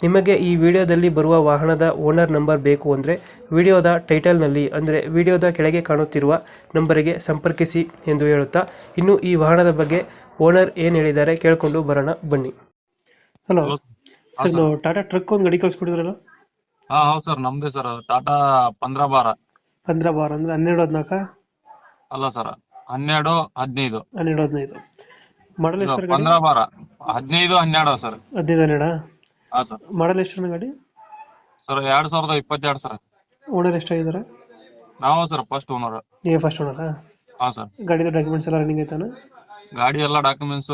ನಿಮಗೆ ಈ ವಿಡಿಯೋದಲ್ಲಿ ಬರುವ ವಾಹನದ ಓನರ್ ನಂಬರ್ ಬೇಕು ಅಂದರೆ ವಿಡಿಯೋದ ಟೈಟಲ್ನಲ್ಲಿ ಅಂದರೆ ವಿಡಿಯೋದ ಕೆಳಗೆ ಕಾಣುತ್ತಿರುವ ನಂಬರಿಗೆ ಸಂಪರ್ಕಿಸಿ ಎಂದು ಹೇಳುತ್ತಾ ಇನ್ನು ಈ ವಾಹನದ ಬಗ್ಗೆ ಓನರ್ ಏನು ಹೇಳಿದ್ದಾರೆ ಕೇಳಿಕೊಂಡು ಬರೋಣ ಬನ್ನಿ. ಹಲೋ ಸರ್ ನಾವು ಟಾಟಾ ಟ್ರಕ್ ಒಂದು ಗಾಡಿ ಕಳಿಸ್ಕೊಡಿದ್ರಲ್ಲ ಹಾ ಹೌದು ಸರ್ ನಮ್ದೇ ಸರ್ ಟಾಟಾ ಪಂದ್ರ ಬಾರ. ಪಂದ್ರ ಬಾರ್ ಅಂದ್ರೆ ಹನ್ನೆರಡು ಹದಿನಾಲ್ಕ? ಅಲ್ಲ ಸರ್ ಹನ್ನೆರಡು ಹದಿನೈದು. ಹನ್ನೆರಡು ಹದಿನೈದು. ಮಾಡಲ್ ಸರ್ ಗಾಡಿ? ಪಂದ್ರ ಬಾರ. ಹದಿನೈದು ಹನ್ನೆರಡು ಸರ್ ಹದಿನೈದು ಹನ್ನೆರಡ? ಹಾ ಸರ್ ಮಾಡಲ್ ಎಷ್ಟು ಗಾಡಿ? ಸರ್ ಎರಡ್ ಸಾವಿರದ ಇಪ್ಪತ್ತೆರಡು ಸರ್. ಓನರ್ ಎಷ್ಟಾಗಿದ್ದಾರೆ? ನಾವು ಸರ್ ಫಸ್ಟ್ ಓನರ್ ನೀವೇ ಫಸ್ಟ್ ಓನರಾ ಹಾ ಸರ್. ಗಾಡಿದು ಡಾಕ್ಯುಮೆಂಟ್ಸ್ ಎಲ್ಲ ರನ್ನಿಂಗ್ ಐತಾನ? ಗಾಡಿ ಎಲ್ಲ ಡಾಕ್ಯುಮೆಂಟ್ಸ್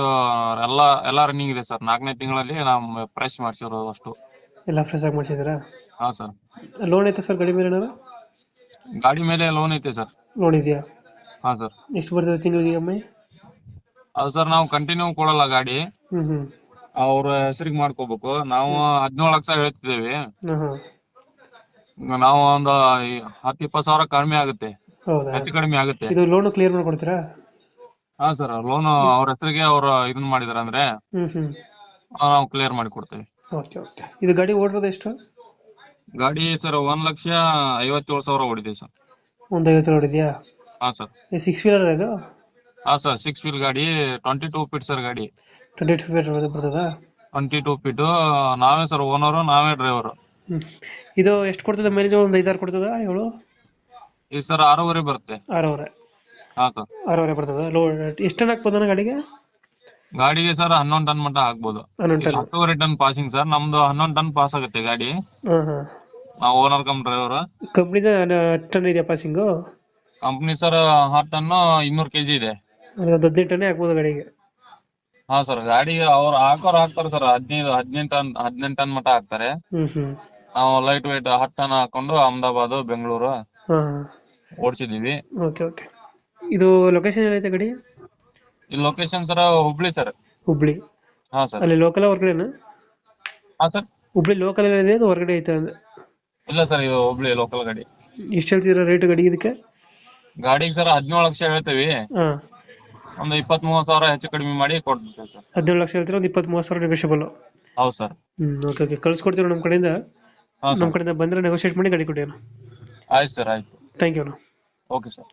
ಎಲ್ಲ ಎಲ್ಲ ರನ್ನಿಂಗ್ ಇದೆ ಸರ್. ನಾಲ್ಕನೇ ತಿಂಗಳಲ್ಲಿ ನಾವು ಫ್ರೆಶ್ ಮಾಡ್ಸಿರೋ ಅಷ್ಟು. ಎಲ್ಲ ಫ್ರೆಶ್ ಆಗಿ ಮಾಡಿಸಿದ್ದೀರಾ? ಹಾ ಸರ್. ಲೋನ್ ಐತೆ ಸರ್ ಗಾಡಿ ಮೇಲೆ ಏನಾರ ಗಾಡಿ ಮೇಲೆ ಲೋನ್ ಐತೆ ಸರ್. ಲೋನ್ ಇದೆಯಾ? ಹಾ ಸರ್. ಎಷ್ಟು ಬರ್ತದೆ ತಿಂಗಳಿಗೆ ಅಮ್ಮ ಅದು ಸರ್ ನಾವು ಕಂಟಿನ್ಯೂ ಕೊಡಲ್ಲ ಗಾಡಿ. ಹ್ಮ್ ಹ್ಮ್. ಅವ್ರ ಹೆಸರಿಗೆ ಮಾಡ್ಕೋಬೇಕು. ನಾವು ಹದಿನೇಳು ಲಕ್ಷ ಹೇಳ್ತಿದ್ದೇವೆ. ನಾವ್ ಹಾಂ ನಾವು ಒಂದು ಹತ್ತು ಇಪ್ಪತ್ತು ಸಾವಿರ ಕಡಿಮೆ ಆಗುತ್ತೆ. ಹೌದಾ? ಹೆಚ್ಚು ಕಡಿಮೆ ಆಗುತ್ತೆ. ಇದು ಲೋನ್ ಕ್ಲಿಯರ್ ಮಾಡ್ಕೊಡ್ತೀರಾ? ಹಾ ಸರ್ ಲೋನ್ ಅವ್ರ ಹೆಸರಿಗೆ ಅವ್ರ ಇದನ್ನ ಮಾಡಿದಾರ ಅಂದ್ರೆ ಹ್ಮ್ ಹ್ಮ್. ಆ, ನಾವು ಕ್ಲಿಯರ್ ಮಾಡಿ ಕೊಡ್ತೇವೆ. Okay okay. ಇದು ಗಾಡಿ ಓಡಿರೋದು ಎಷ್ಟು? ಗಾಡಿ ಸರ್ ಒಂದ್ ಲಕ್ಷ ಐವತ್ತೇಳು ಸಾವಿರ ಓಡಿದೆ ಸರ್. ಒಂದು ಐವತ್ತು ರೋಡ್ ಇದೆಯಾ ಹಾ ಸರ್. ಸಿಕ್ಸ್ ವೀಲರ್ ಇದು? ಹಾ ಸರ್ ಸಿಕ್ಸ್ ವೀಲ್ ಗಾಡಿ ಟ್ವೆಂಟಿ ಟೂ ಫೀಟ್ ಸರ್ ಗಾಡಿ. ಟ್ವೆಂಟಿ ಟು ಫೀಟ್ ಬರ್ತದಾ? ಟ್ವೆಂಟಿ ಟೂ ಫೀಟ್ ನಾವೇ ಸರ್ ಓನರ್ ನಾವೇ ಡ್ರೈವರ್ ಇದು ಎಷ್ಟು ಕೊಡ್ತದೆ ಮೈಲೇಜ್ ಒಂದು ಐದಾರು ಕೊಡ್ತದ ಏಳು? ಈ ಸರ್ ಆರೂವರೆ ಬರುತ್ತೆ. ಆರೂವರೆ. ಹಾ ಸರ್. ಆರೂವರೆ ಬರ್ತದ. ಲೋ ಎಷ್ಟು ಟನ್ ಹಾಕ್ಬೋದಣ್ಣ ಗಾಡಿಗೆ? ಗಾಡಿಗೆ ಸರ್ ಹನ್ನೊಂದು ಟನ್ ಮಟ್ಟ ಹಾಕ್ಬೋದು ಹನ್ನೊಂದು ಟನ್. ಹತ್ತುವರೆ ಟನ್ ಪಾಸಿಂಗ್ ಸರ್. ನಮ್ದು ಹನ್ನೊಂದು ಟನ್ ಪಾಸ್ ಆಗುತ್ತೆ ಗಾಡಿ. ಹಾಂ ಹಾಂ. ನಾವು ಓನರ್ ಕಮ್ ಡ್ರೈವರ್ ಕಂಪ್ನಿದ ಟನ್ ಇದೆಯಾ ಪಾಸಿಂಗು ಕಂಪ್ನಿ ಸರ್ ಹತ್ತು ಟನ್ ಇನ್ನೂರು ಕೆಜಿ ಇದೆ. ಒಂದು ಹದಿನೆಂಟು ಟನ್ನೇ ಹಾಕ್ಬೋದು ಗಾಡಿಗೆ. ಹಾ ಸರ್ ಗಾಡಿ ಅವ್ರು ಹಾಕೋರ್ ಹಾಕ್ತಾರೆ ಸರ್ ಹದಿನೈದು ಹದಿನೆಂಟು ಟನ್ ಹದಿನೆಂಟು ಟನ್ ಮಟ್ಟ ಹಾಕ್ತಾರೆ. ನಾವು ಲೈಟ್ weight ಹತ್ತು ಟನ್ ಹಾಕೊಂಡು ಅಹಮದಾಬಾದ್ ಬೆಂಗಳೂರು ಹಾಂ ಹಾಂ. ಓಡಿಸಿದೀವಿ ಓಕೆ ಓಕೆ. ಇದು ಲೊಕೇಶನ್ ಏನೈತೆ ಗಾಡಿ? ಈ location sir Hubli sir Hubli. ಹಾ ಸರ್ ಅಲ್ಲಿ ಲೋಕಲ್ ಹೊರಗಡೆನಾ? ಹಾ ಸರ್ ಹುಬ್ಳಿ ಲೋಕಲ್ ಎಲ್ಲ ಇದೆ ಅದು ಹೊರಗಡೆ ಐತೆ ಅಂದ್ರೆ ಇಲ್ಲ ಸರ್ ಇದು ಹುಬ್ಳಿ ಲೋಕಲ್ ಗಾಡಿ. ಎಷ್ಟು ಹೇಳ್ತೀರಾ ರೇಟ್ ಗಾಡಿ ಇದಕ್ಕೆ? ಗಾಡಿಗೆ ಸರ್ ಹದಿನೇಳು ಲಕ್ಷ ಹೇಳ್ತೇವಿ. ಹಾಂ. ಒಂದು ಇಪ್ಪತ್ತ್ ಮೂವತ್ತು ಸಾವಿರ ಹೆಚ್ಚು ಕಡಿಮೆ ಮಾಡಿ ಕೊಡ್ತೇವೆ ಸರ್. ಹದಿನೇಳು ಲಕ್ಷ ಹೇಳ್ತೀರಾ? ಒಂದು ಇಪ್ಪತ್ತ್ ಮೂವತ್ತು ಸಾವಿರ ನೆಗೋಷಿಯಬಲ್ ಹೌದು ಸರ್. ಹ್ಞೂ ಓಕೆ ಓಕೆ ಕಳ್ಸ್ಕೊಡ್ತೀವಿ ನಮ್ಮ ಕಡೆಯಿಂದ. ನಮ್ ನಮ್ಮ ಸರ್ ಕಡೆಯಿಂದ ಬಂದರೆ ನೆಗೋಷಿಯೇಟ್ ಮಾಡಿ ಗಾಡಿ ಕೊಡಿ ಅಣ್ಣ. ಆಯ್ತು ಸರ್ ಆಯ್ತು. ಥ್ಯಾಂಕ್ ಯು ಅಣ್ಣ. Okay sir.